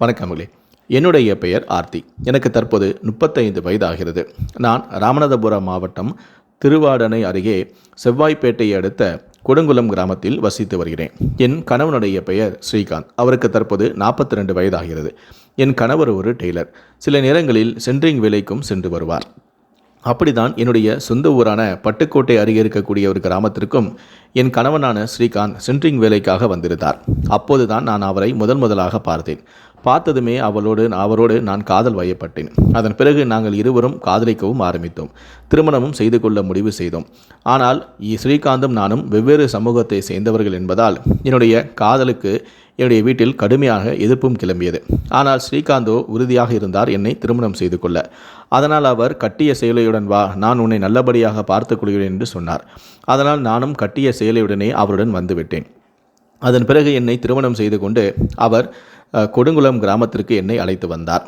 வணக்கங்களே என்னுடைய பெயர் ஆர்த்தி. எனக்கு தற்போது முப்பத்தைந்து வயதாகிறது. நான் ராமநாதபுரம் மாவட்டம் திருவாடனை அருகே செவ்வாய்ப்பேட்டையை அடுத்த கொடுங்குளம் கிராமத்தில் வசித்து வருகிறேன். என் கணவனுடைய பெயர் ஸ்ரீகாந்த். அவருக்கு தற்போது நாற்பத்தி ரெண்டு வயதாகிறது. என் கணவர் ஒரு டெய்லர். சில நேரங்களில் சென்ட்ரிங் வேலைக்கும் சென்று வருவார். அப்படிதான் என்னுடைய சொந்த ஊரான பட்டுக்கோட்டை அருகே இருக்கக்கூடிய ஒரு கிராமத்திற்கும் என் கணவனான ஸ்ரீகாந்த் சென்ட்ரிங் வேலைக்காக வந்திருந்தார். அப்போதுதான் நான் அவரை முதன் முதலாக பார்த்தேன். பார்த்ததுமே அவளோடு அவரோடு நான் காதல் வயப்பட்டேன். அதன் பிறகு நாங்கள் இருவரும் காதலிக்கவும் ஆரம்பித்தோம். திருமணமும் செய்து கொள்ள முடிவு செய்தோம். ஆனால் இ- ஸ்ரீகாந்தும் நானும் வெவ்வேறு சமூகத்தை சேர்ந்தவர்கள் என்பதால் என்னுடைய காதலுக்கு என்னுடைய வீட்டில் கடுமையாக எதிர்ப்பும் கிளம்பியது. ஆனால் ஸ்ரீகாந்தோ உறுதியாக இருந்தார் என்னை திருமணம் செய்து கொள்ள. அதனால் அவர் கட்டிய சேலையுடன் வா நான் உன்னை நல்லபடியாக பார்த்துக்கொள்கிறேன் என்று சொன்னார். அதனால் நானும் கட்டிய சேலையுடனே அவருடன் வந்துவிட்டேன் அதன் பிறகு என்னை திருமணம் செய்து கொண்டு அவர் கொடுங்குளம் கிராமத்திற்கு என்னை அழைத்து வந்தார்.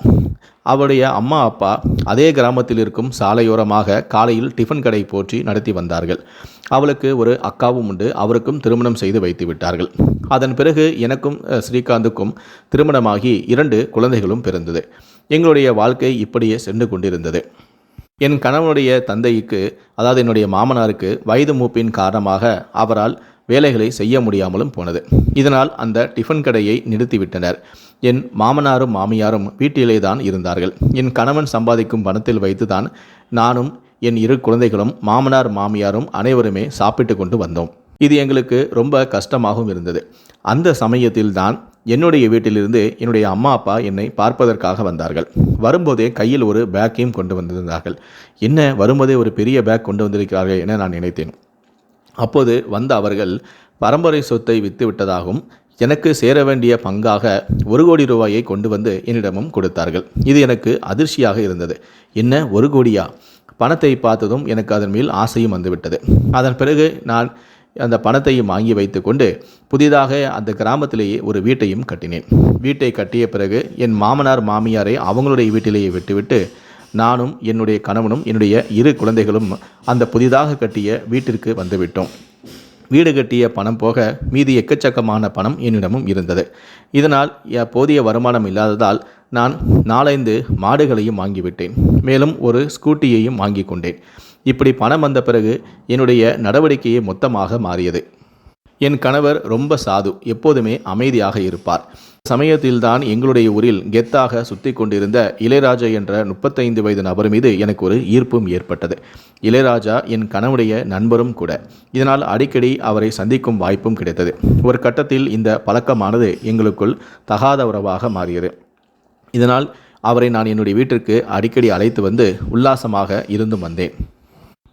அவருடைய அம்மா அப்பா அதே கிராமத்தில் இருக்கும் சாலையோரமாக காலையில் டிஃபன் கடை போற்றி நடத்தி வந்தார்கள். அவளுக்கு ஒரு அக்காவும் உண்டு. அவருக்கும் திருமணம் செய்து வைத்து விட்டார்கள். அதன் பிறகு எனக்கும் ஸ்ரீகாந்துக்கும் திருமணமாகி இரண்டு குழந்தைகளும் பிறந்தது. எங்களுடைய வாழ்க்கை இப்படியே சென்று கொண்டிருந்தது. என் கணவனுடைய தந்தைக்கு அதாவது என்னுடைய மாமனாருக்கு வயது மூப்பின் காரணமாக அவரால் வேலைகளை செய்ய முடியாமலும் போனது. இதனால் அந்த டிஃபன் கடையை நிறுத்திவிட்டனர். என் மாமனாரும் மாமியாரும் வீட்டிலே தான் இருந்தார்கள். என் கணவன் சம்பாதிக்கும் பணத்தில் வைத்துதான் நானும் என் இரு குழந்தைகளும் மாமனார் மாமியாரும் அனைவருமே சாப்பிட்டு கொண்டு வந்தோம். இது எங்களுக்கு ரொம்ப கஷ்டமாகவும் இருந்தது. அந்த சமயத்தில்தான் என்னுடைய வீட்டிலிருந்து என்னுடைய அம்மா அப்பா என்னை பார்ப்பதற்காக வந்தார்கள். வரும்போதே கையில் ஒரு பேக்கையும் கொண்டு வந்திருந்தார்கள். என்ன வரும்போதே ஒரு பெரிய பேக் கொண்டு வந்திருக்கிறார்கள் என நான் நினைத்தேன். அப்போது வந்த அவர்கள் பரம்பரை சொத்தை வித்துவிட்டதாகவும் எனக்கு சேர வேண்டிய பங்காக ஒரு கோடி ரூபாயை கொண்டு வந்து என்னிடமும் கொடுத்தார்கள். இது எனக்கு அதிர்ச்சியாக இருந்தது. என்ன ஒரு கோடியா? பணத்தை பார்த்ததும் எனக்கு அதன் மேல் ஆசையும் வந்துவிட்டது. அதன் பிறகு நான் அந்த பணத்தையும் வாங்கி வைத்துக்கொண்டு புதிதாக அந்த கிராமத்திலேயே ஒரு வீட்டையும் கட்டினேன். வீட்டை கட்டிய பிறகு என் மாமனார் மாமியாரை அவங்களுடைய வீட்டிலேயே விட்டுவிட்டு நானும் என்னுடைய கணவனும் என்னுடைய இரு குழந்தைகளும் அந்த புதிதாக கட்டிய வீட்டிற்கு வந்துவிட்டோம். வீடு கட்டிய பணம் போக மீதி எக்கச்சக்கமான பணம் என்னிடமும் இருந்தது. இதனால் எ- போதிய வருமானம் இல்லாததால் நான் நாலைந்து மாடுகளையும் வாங்கிவிட்டேன். மேலும் ஒரு ஸ்கூட்டியையும் வாங்கி கொண்டேன். இப்படி பணம் வந்த பிறகு என்னுடைய நடவடிக்கையே மொத்தமாக மாறியது. என் கணவர் ரொம்ப சாது எப்போதுமே அமைதியாக இருப்பார். சமயத்தில்தான் எங்களுடைய ஊரில் கெத்தாக சுத்தி கொண்டிருந்த இளையராஜா என்ற முப்பத்தைந்து வயது நபர் மீது எனக்கு ஒரு ஈர்ப்பும் ஏற்பட்டது. இளையராஜா என் கணவனுடைய நண்பரும் கூட. இதனால் அடிக்கடி அவரை சந்திக்கும் வாய்ப்பும் கிடைத்தது. ஒரு கட்டத்தில் இந்த பழக்கமானது எங்களுக்குள் தகாத உறவாக மாறியது. இதனால் அவரை நான் என்னுடைய வீட்டிற்கு அடிக்கடி அழைத்து வந்து உல்லாசமாக இருந்தும் வந்தேன்.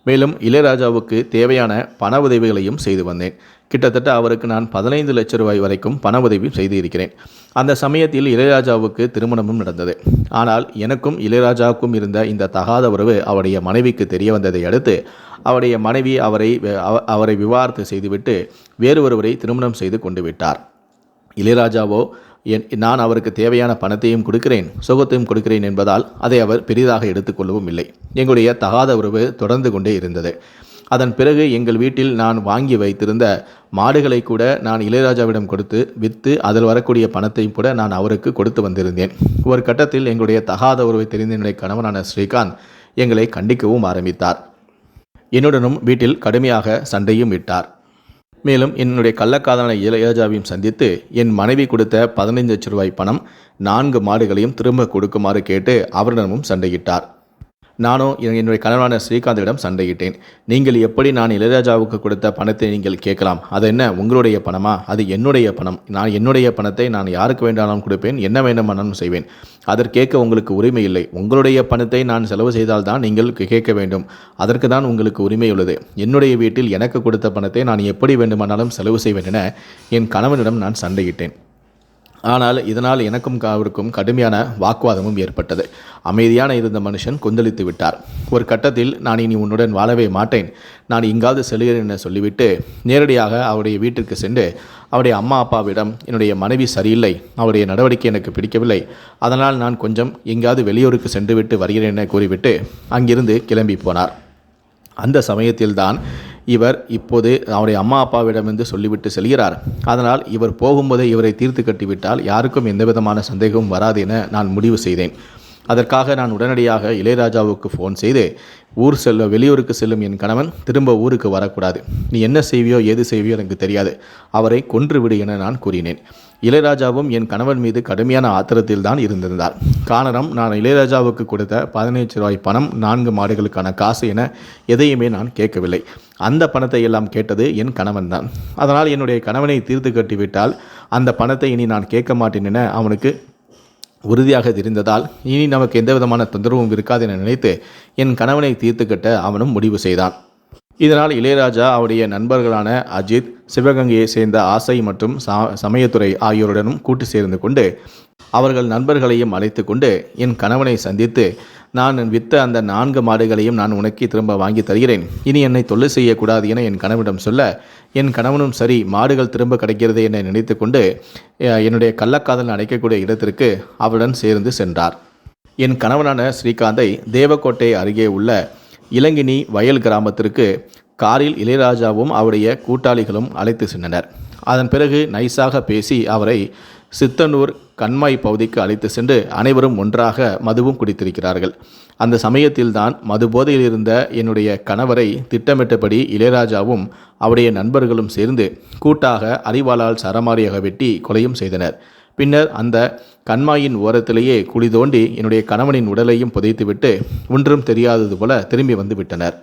மேலும் இளையராஜாவுக்கு தேவையான பண உதவிகளையும் செய்து வந்தேன். கிட்டத்தட்ட அவருக்கு நான் பதினைந்து லட்ச ரூபாய் வரைக்கும் பண உதவி செய்து இருக்கிறேன் அந்த சமயத்தில் இளையராஜாவுக்கு திருமணமும் நடந்தது. ஆனால் எனக்கும் இளையராஜாவுக்கும் இருந்த இந்த தகாத உறவு அவருடைய மனைவிக்கு தெரிய வந்ததை அடுத்து அவருடைய மனைவி அவரை அவரை விவாகரத்து செய்துவிட்டு வேறு ஒருவரை திருமணம் செய்து கொண்டு விட்டார். இளையராஜாவோ என் நான் அவருக்கு தேவையான பணத்தையும் கொடுக்கிறேன் சுகத்தையும் கொடுக்கிறேன் என்பதால் அதை அவர் பெரிதாக எடுத்துக்கொள்ளவும் இல்லை. எங்களுடைய தகாத உறவு தொடர்ந்து கொண்டே இருந்தது. அதன் பிறகு எங்கள் வீட்டில் நான் வாங்கி வைத்திருந்த மாடுகளை கூட நான் இளையராஜாவிடம் கொடுத்து விற்று அதில் வரக்கூடிய பணத்தையும் கூட நான் அவருக்கு கொடுத்து வந்திருந்தேன். ஒரு கட்டத்தில் எங்களுடைய தகாத உறவை தெரிந்த என்னுடைய கணவனான ஸ்ரீகாந்த் எங்களை கண்டிக்கவும் ஆரம்பித்தார். என்னுடனும் வீட்டில் கடுமையாக சண்டையும் விட்டார் மேலும் என்னுடைய கள்ளக்காதலனை இளையராஜாவையும் சந்தித்து என் மனைவி கொடுத்த பதினைந்து லட்ச ரூபாய் பணம் நான்கு மாடுகளையும் திரும்ப கொடுக்குமாறு கேட்டு அவரிடமும் சண்டையிட்டார். நானும் என்னுடைய கணவனான ஸ்ரீகாந்திடம் சண்டையிட்டேன். நீங்கள் எப்படி நான் இளையராஜாவுக்கு கொடுத்த பணத்தை நீங்கள் கேட்கலாம்? அது என்ன? உங்களுடைய பணமா? அது என்னுடைய பணம். நான் என்னுடைய பணத்தை நான் யாருக்கு வேண்டாலும் கொடுப்பேன். என்ன வேண்டுமானாலும் செய்வேன். அதற்கேற்க உங்களுக்கு உரிமை இல்லை. உங்களுடைய பணத்தை நான் செலவு செய்தால்தான் நீங்கள் கேட்க வேண்டும். அதற்கு தான் உங்களுக்கு உரிமை உள்ளது. என்னுடைய வீட்டில் எனக்கு கொடுத்த பணத்தை நான் எப்படி வேண்டுமானாலும் செலவு செய்வேன் என என் கணவனிடம் நான் சண்டையிட்டேன். ஆனால் இதனால் எனக்கும் அவருக்கும் கடுமையான வாக்குவாதமும் ஏற்பட்டது. அமைதியான இருந்த மனுஷன் கொந்தளித்து விட்டார். ஒரு கட்டத்தில் நான் இனி உன்னுடன் வாழவே மாட்டேன். நான் எங்காவது செல்கிறேன் என சொல்லிவிட்டு நேரடியாக அவருடைய வீட்டிற்கு சென்று அவருடைய அம்மா அப்பாவிடம் என்னுடைய மனைவி சரியில்லை அவருடைய நடவடிக்கை எனக்கு பிடிக்கவில்லை அதனால் நான் கொஞ்சம் எங்காவது வெளியூருக்கு சென்றுவிட்டு வருகிறேன் என கூறிவிட்டு அங்கிருந்து கிளம்பி போனார். அந்த சமயத்தில்தான் இவர் இப்போது அவருடைய அம்மா அப்பாவிடமிருந்து சொல்லிவிட்டு செல்கிறார். அதனால் இவர் போகும்போதே இவரை தீர்த்து கட்டிவிட்டால் யாருக்கும் எந்த விதமான சந்தேகமும் வராது என நான் முடிவு செய்தேன். அதற்காக நான் உடனடியாக இளையராஜாவுக்கு ஃபோன் செய்து ஊர் செல்ல வெளியூருக்கு செல்லும் என் கணவன் திரும்ப ஊருக்கு வரக்கூடாது. நீ என்ன செய்வியோ ஏது செய்வியோ எனக்கு தெரியாது. அவரை கொன்றுவிடு என நான் கூறினேன். இளையராஜாவும் என் கணவன் மீது கடுமையான ஆத்திரத்தில் தான் இருந்திருந்தார். காரணம் நான் இளையராஜாவுக்கு கொடுத்த பதினைஞ்சு ரூபாய் பணம் நான்கு மாடுகளுக்கான காசு என எதையுமே நான் கேட்கவில்லை. அந்த பணத்தை எல்லாம் கேட்டது என் கணவன் தான். அதனால் என்னுடைய கணவனை தீர்த்து கட்டிவிட்டால் அந்த பணத்தை இனி நான் கேட்க மாட்டேன் என அவனுக்கு உறுதியாக தெரிந்ததால் இனி நமக்கு எந்த விதமான தொந்தரவும் இருக்காது என நினைத்து என் கணவனை தீர்த்து கட்ட அவனும் முடிவு செய்தான். இதனால் இளையராஜா அவருடைய நண்பர்களான அஜித் சிவகங்கையை சேர்ந்த ஆசை மற்றும் சா சமயத்துறை ஆகியோருடனும் கூட்டு சேர்ந்து கொண்டு அவர்கள் நண்பர்களையும் அழைத்து கொண்டு என் கணவனை சந்தித்து நான் வித்த அந்த நான்கு மாடுகளையும் நான் உனக்கு திரும்ப வாங்கி தருகிறேன். இனி என்னை தொல்லை செய்யக்கூடாது என என் கணவனிடம் சொல்ல என் கணவனும் சரி மாடுகள் திரும்ப கிடைக்கிறது என நினைத்து கொண்டு என்னுடைய கள்ளக்காதல் அடைக்கக்கூடிய இடத்திற்கு அவருடன் சேர்ந்து சென்றார். என் கணவனான ஸ்ரீகாந்தை தேவக்கோட்டை அருகே உள்ள இளங்கினி வயல் கிராமத்திற்கு காரில் இளையராஜாவும் அவருடைய கூட்டாளிகளும் அழைத்து சென்றனர். அதன் பிறகு நைஸாக பேசி அவரை சித்தனூர் கண்மாய் பகுதிக்கு அழைத்து சென்று அனைவரும் ஒன்றாக மதுவும் குடித்திருக்கிறார்கள். அந்த சமயத்தில்தான் மது போதையில் இருந்த என்னுடைய கணவரை திட்டமிட்டபடி இளையராஜாவும் அவருடைய நண்பர்களும் சேர்ந்து கூட்டாக அறிவாளால் சரமாரியாக வெட்டி கொலையும் செய்தனர். பின்னர் அந்த கண்மாயின் ஓரத்திலேயே குழி தோண்டி என்னுடைய கணவனின் உடலையும் புதைத்துவிட்டு ஒன்றும் தெரியாதது போல திரும்பி வந்து விட்டனர்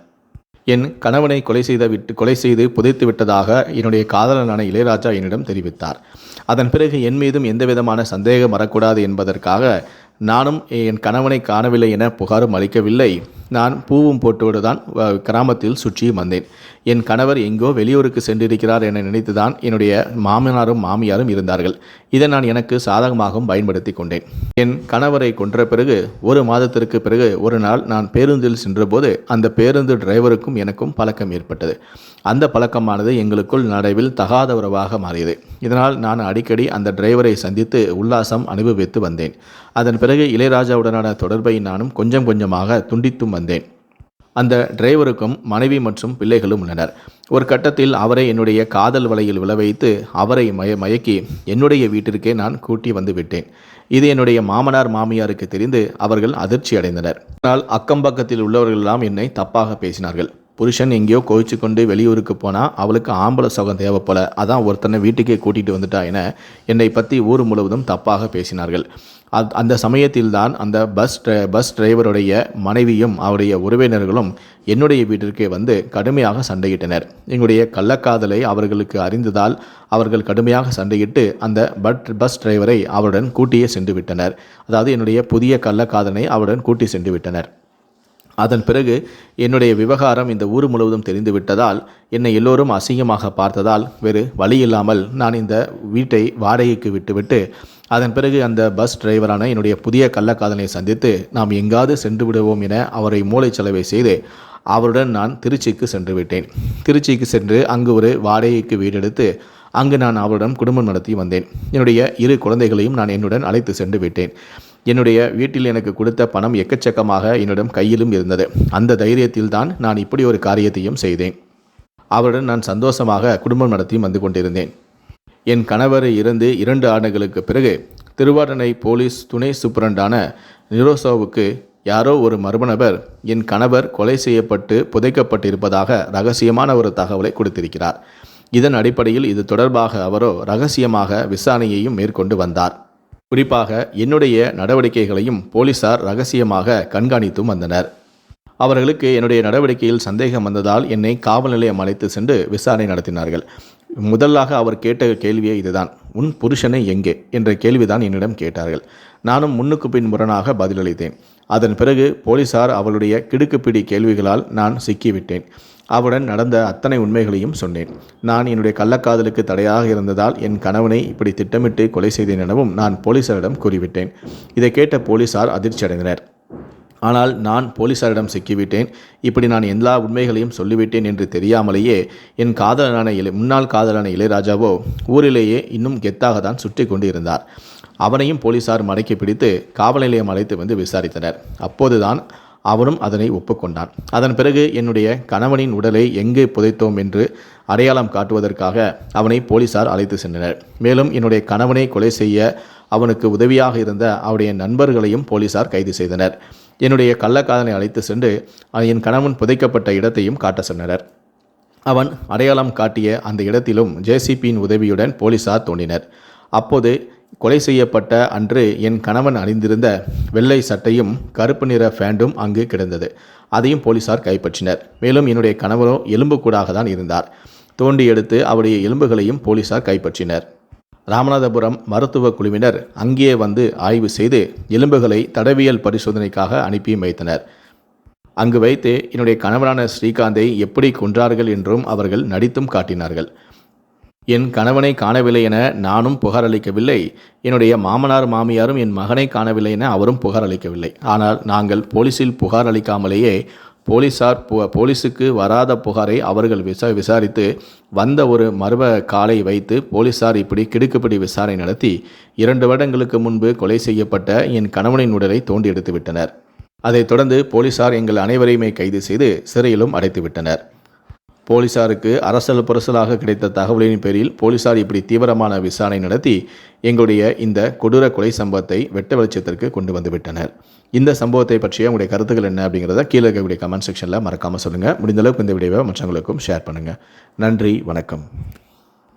என் கணவனை கொலை செய்த விட்டு கொலை செய்து புதைத்து விட்டதாக என்னுடைய காதலனான இளையராஜா என்னிடம் தெரிவித்தார். அதன் பிறகு என் மீதும் எந்த விதமான சந்தேகம் வரக்கூடாது என்பதற்காக நானும் என் கணவனை காணவில்லை என புகாரும் அளிக்கவில்லை. நான் பூவும் போட்டோடு தான் வ- கிராமத்தில் சுற்றியும் வந்தேன். என் கணவர் எங்கோ வெளியூருக்கு சென்றிருக்கிறார் என நினைத்துதான் என்னுடைய மாமனாரும் மாமியாரும் இருந்தார்கள். இதை நான் எனக்கு சாதகமாகவும் பயன்படுத்தி கொண்டேன். என் கணவரை கொன்ற பிறகு ஒரு மாதத்திற்கு பிறகு ஒரு நாள் நான் பேருந்தில் சென்றபோது அந்த பேருந்து டிரைவருக்கும் எனக்கும் பழக்கம் ஏற்பட்டது. அந்த பழக்கமானது எங்களுக்குள் நடைவில் தகாத உறவாக மாறியது. இதனால் நான் அடிக்கடி அந்த டிரைவரை சந்தித்து உல்லாசம் அனுபவித்து வந்தேன். அதன் பிறகு இளையராஜாவுடனான தொடர்பை நானும் கொஞ்சம் கொஞ்சமாக துண்டித்தும் வந்தேன். அந்த டிரைவருக்கும் மனைவி மற்றும் பிள்ளைகளும் உள்ளனர். ஒரு கட்டத்தில் அவரை என்னுடைய காதல் வலையில் விழ வைத்து அவரை மய மயக்கி என்னுடைய வீட்டிற்கே நான் கூட்டி வந்து விட்டேன். இது என்னுடைய மாமனார் மாமியாருக்கு தெரிந்து அவர்கள் அதிர்ச்சி அடைந்தனர் ஆனால் அக்கம் பக்கத்தில் உள்ளவர்களெல்லாம் என்னை தப்பாக பேசினார்கள். புருஷன் எங்கேயோ கோவிச்சு கொண்டு வெளியூருக்கு போனால் அவளுக்கு ஆம்பளை சுகம் தேவை போல. அதான் ஒருத்தனை வீட்டுக்கே கூட்டிகிட்டு வந்துட்டா என என்னை பற்றி ஊர் முழுவதும் தப்பாக பேசினார்கள். அத் அந்த சமயத்தில்தான் அந்த பஸ் பஸ் டிரைவருடைய மனைவியும் அவருடைய உறவினர்களும் என்னுடைய வீட்டிற்கே வந்து கடுமையாக சண்டையிட்டனர். எங்களுடைய கள்ளக்காதலை அவர்களுக்கு அறிந்ததால் அவர்கள் கடுமையாக சண்டையிட்டு அந்த பட் பஸ் டிரைவரை அவருடன் கூட்டியே சென்று விட்டனர் அதாவது என்னுடைய புதிய கள்ளக்காதலை அவருடன் கூட்டி சென்று விட்டனர் அதன் பிறகு என்னுடைய விவகாரம் இந்த ஊர் முழுவதும் தெரிந்து விட்டதால் என்னை எல்லோரும் அசிங்கமாக பார்த்ததால் வேறு வழி இல்லாமல் நான் இந்த வீட்டை வாடகைக்கு விட்டுவிட்டு அதன் பிறகு அந்த பஸ் டிரைவரான என்னுடைய புதிய கள்ளக்காதலை சந்தித்து நாம் எங்காவது சென்று விடுவோம் என அவரை மூளைச்சலவை செய்து அவருடன் நான் திருச்சிக்கு சென்று விட்டேன். திருச்சிக்கு சென்று அங்கு ஒரு வாடகைக்கு வீடெடுத்து அங்கு நான் அவருடன் குடும்பம் நடத்தி வந்தேன். என்னுடைய இரு குழந்தைகளையும் நான் என்னுடன் அழைத்து சென்று விட்டேன். என்னுடைய வீட்டில் எனக்கு கொடுத்த பணம் எக்கச்சக்கமாக என்னிடம் கையிலும் இருந்தது. அந்த தைரியத்தில் தான் நான் இப்படி ஒரு காரியத்தையும் செய்தேன். அவருடன் நான் சந்தோஷமாக குடும்பம் நடத்தி வந்து கொண்டிருந்தேன். என் கணவர் இருந்து இரண்டு ஆண்டுகளுக்கு பிறகு திருவாடனை போலீஸ் துணை சூப்பரண்டான நிரோசோவுக்கு யாரோ ஒரு மர்ம நபர் என் கணவர் கொலை செய்யப்பட்டு புதைக்கப்பட்டிருப்பதாக ரகசியமான ஒரு தகவலை கொடுத்திருக்கிறார். இதன் அடிப்படையில் இது தொடர்பாக அவரோ ரகசியமாக விசாரணையையும் மேற்கொண்டு வந்தார். குறிப்பாக என்னுடைய நடவடிக்கைகளையும் போலீசார் ரகசியமாக கண்காணித்தும் வந்தனர். அவர்களுக்கு என்னுடைய நடவடிக்கையில் சந்தேகம் வந்ததால் என்னை காவல் நிலையம் அழைத்து சென்று விசாரணை நடத்தினார்கள். முதலாக அவர் கேட்ட கேள்வியே இதுதான். உன் புருஷனை எங்கே? என்ற கேள்விதான் என்னிடம் கேட்டார்கள். நானும் முன்னுக்கு பின் முரணாக பதிலளித்தேன். அதன் பிறகு போலீசார் அவளுடைய கிடுக்குப்பிடி கேள்விகளால் நான் சிக்கிவிட்டேன். அவருடன் நடந்த அத்தனை உண்மைகளையும் சொன்னேன். நான் என்னுடைய கள்ளக்காதலுக்கு தடையாக இருந்ததால் என் கணவனை இப்படி திட்டமிட்டு கொலை செய்தேன் எனவும் நான் போலீசாரிடம் கூறிவிட்டேன். இதை கேட்ட போலீசார் அதிர்ச்சி அடைந்தனர் ஆனால் நான் போலீசாரிடம் சிக்கிவிட்டேன். இப்படி நான் எல்லா உண்மைகளையும் சொல்லிவிட்டேன் என்று தெரியாமலேயே என் காதலனான இளை முன்னாள் காதலான இளையராஜாவோ ஊரிலேயே இன்னும் கெத்தாக தான் சுற்றி கொண்டு இருந்தார் அவனையும் போலீசார் மடக்கி பிடித்து காவல் நிலையம் அழைத்து வந்து விசாரித்தனர். அப்போதுதான் அவனும் அதனை ஒப்புக்கொண்டான். அதன் பிறகு என்னுடைய கணவனின் உடலை எங்கே புதைத்தோம் என்று அடையாளம் காட்டுவதற்காக அவனை போலீசார் அழைத்து சென்றனர். மேலும் என்னுடைய கணவனை கொலை செய்ய அவனுக்கு உதவியாக இருந்த அவருடைய நண்பர்களையும் போலீசார் கைது செய்தனர். என்னுடைய கள்ளக்காதனை அழைத்து சென்று என் கணவன் புதைக்கப்பட்ட இடத்தையும் காட்ட சென்றனர். அவன் அடையாளம் காட்டிய அந்த இடத்திலும் ஜேசிபியின் உதவியுடன் போலீசார் தோண்டினர். அப்போது கொலை செய்யப்பட்ட அன்று என் கணவன் அணிந்திருந்த வெள்ளை சட்டையும் கருப்பு நிற ஃபேண்டும் அங்கு கிடந்தது. அதையும் போலீசார் கைப்பற்றினர். மேலும் என்னுடைய கணவரோ எலும்புக்கூடாக தான் இருந்தார். தோண்டி எடுத்து அவருடைய எலும்புகளையும் போலீசார் கைப்பற்றினர். ராமநாதபுரம் மருத்துவ குழுவினர் அங்கே வந்து ஆய்வு செய்து எலும்புகளை தடவியல் பரிசோதனைக்காக அனுப்பி வைத்தனர். அங்கு வைத்து என்னுடைய கணவனான ஸ்ரீகாந்தை எப்படி கொன்றார்கள் என்றும் அவர்கள் நடித்தும் காட்டினார்கள். என் கணவனை காணவில்லை என நானும் புகார் அளிக்கவில்லை என்னுடைய மாமனார் மாமியாரும் என் மகனை காணவில்லை என அவரும் புகார் அளிக்கவில்லை ஆனால் நாங்கள் போலீஸில் புகார் அளிக்காமலேயே போலீசார் போலீஸுக்கு வராத புகாரை அவர்கள் விசா விசாரித்து வந்த ஒரு மர்ம காலை வைத்து போலீசார் இப்படி கிடுக்குப்பிடி விசாரணை நடத்தி இரண்டு வருடங்களுக்கு முன்பு கொலை செய்யப்பட்ட என் கணவனின் உடலை தோண்டி எடுத்து விட்டனர் அதைத் தொடர்ந்து போலீசார் எங்கள் அனைவரையுமே கைது செய்து சிறையிலும் அடைத்துவிட்டனர். போலீசாருக்கு அரசல் புரசலாக கிடைத்த தகவலின் பேரில் போலீசார் இப்படி தீவிரமான விசாரணை நடத்தி எங்களுடைய இந்த கொடூர கொலை சம்பவத்தை வெட்ட வெளிச்சத்திற்கு கொண்டு வந்துவிட்டனர். இந்த சம்பவத்தை பற்றிய உங்களுடைய கருத்துக்கள் என்ன அப்படிங்கிறத கீழே இருக்கக்கூடிய கமெண்ட் செக்ஷனில் மறக்காமல் சொல்லுங்கள் முடிந்தளவுக்கு இந்த வீடியோவை மற்றவங்களுக்கும் ஷேர் பண்ணுங்கள் நன்றி வணக்கம்.